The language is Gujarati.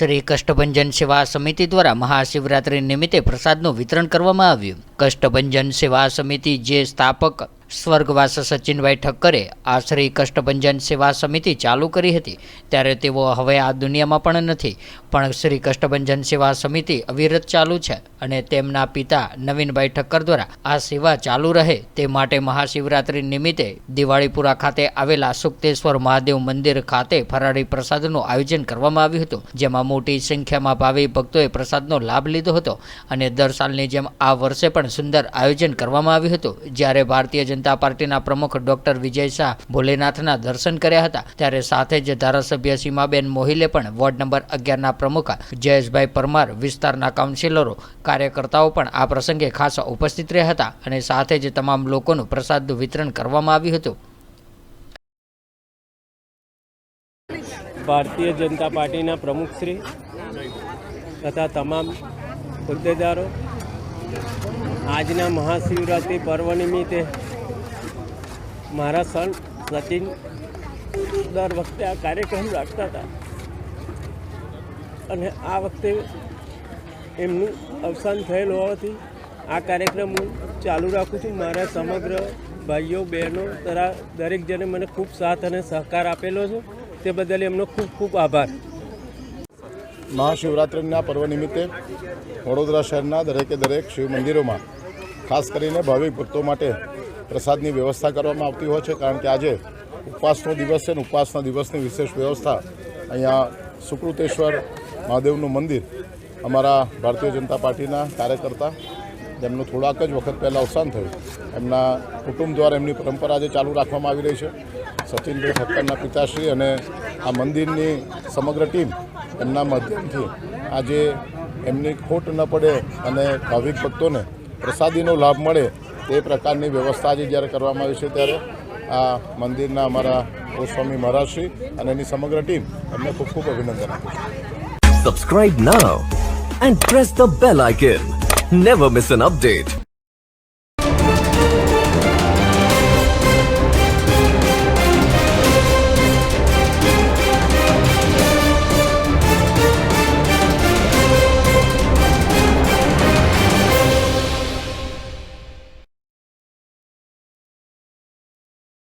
શ્રી કષ્ટભંજન સેવા સમિતિ દ્વારા મહાશિવરાત્રી નિમિત્તે પ્રસાદનું વિતરણ કરવામાં આવ્યું. કષ્ટભંજન સેવા સમિતિ જે સ્થાપક સ્વર્ગવાસ સચિનભાઈ ઠક્કરે આ શ્રી કષ્ટભંજન સેવા સમિતિ ચાલુ કરી હતી, ત્યારે તેઓ હવે આ દુનિયામાં પણ નથી. પણ શ્રી કષ્ટભંજન સેવા સમિતિ અવિરત ચાલુ છે અને તેમના પિતા નવીનભાઈ ઠક્કર દ્વારા આ સેવા ચાલુ રહે તે માટે મહાશિવરાત્રિ નિમિત્તે દિવાળીપુરા ખાતે આવેલા સુક્તેશ્વર મહાદેવ મંદિર ખાતે ફરાળી પ્રસાદનું આયોજન કરવામાં આવ્યું હતું, જેમાં મોટી સંખ્યામાં ભાવિ ભક્તોએ પ્રસાદનો લાભ લીધો હતો અને દર સાલની જેમ આ વર્ષે પણ સુંદર આયોજન કરવામાં આવ્યું હતું. જ્યારે ભારતીય જનતા પાર્ટીના પ્રમુખ ડોક્ટર વિજય શાહ ભોલેનાથના દર્શન કર્યા હતા. ત્યારે સાથે જ ધારાસભ્ય સીમાબેન મોહિલે પણ વોર્ડ નંબર અગિયારના પ્રમુખ જયેશભાઈ પરમાર વિસ્તારના કાઉન્સિલરો, કાર્યકર્તાઓ પણ આ પ્રસંગે ખાસ ઉપસ્થિત રહ્યા હતા અને સાથે જ તમામ લોકોનું પ્રસાદનું વિતરણ કરવામાં આવ્યું હતું. ભારતીય જનતા પાર્ટીના પ્રમુખશ્રી તથા તમામ હોદ્દેદારો, આજના મહાશિવરાત્રિ પર્વ નિમિત્તે મારા સન સચિન દર વખતે આ કાર્યક્રમ રાખતા હતા. અને આ વખતે એમનું અવસાન થયેલ હોવાથી આ કાર્યક્રમ હું ચાલુ રાખું છું. મારા સમગ્ર ભાઈઓ, બહેનો તરા દરેક જણે મને ખૂબ સાથ અને સહકાર આપેલો છે. તે બદલ એમનો ખૂબ ખૂબ આભાર. મહાશિવરાત્રિના પર્વ નિમિત્તે વડોદરા શહેરના દરેકે દરેક શિવ મંદિરોમાં, ખાસ કરીને ભાવિક ભક્તો માટે પ્રસાદની વ્યવસ્થા કરવામાં આવતી હોય છે, કારણ કે આજે ઉપવાસનો દિવસ છે અને ઉપવાસના દિવસની વિશેષ વ્યવસ્થા અહીંયા સુકૃતેશ્વર મહાદેવનું મંદિર અમારા ભારતીય જનતા પાર્ટીના કાર્યકર્તા જેમનું થોડાક જ વખત પહેલાં અવસાન થયું. એમના કુટુંબ દ્વારા એમની પરંપરા આજે ચાલુ રાખવામાં આવી રહી છે. સચિનભાઈ ઠક્કરના પિતાશ્રી અને આ મંદિરની સમગ્ર ટીમ એમના માધ્યમથી આજે એમની ખોટ ન પડે અને ભાવિક ભક્તોને પ્રસાદીનો લાભ મળે તે પ્રકારની વ્યવસ્થા આજે જ્યારે કરવામાં આવી છે ત્યારે આ મંદિરના અમારા ગોસ્વામી મહારાજશ્રી અને એની સમગ્ર ટીમ એમને ખૂબ ખૂબ અભિનંદન આપું છું Subscribe and and the bell icon. Never miss an update.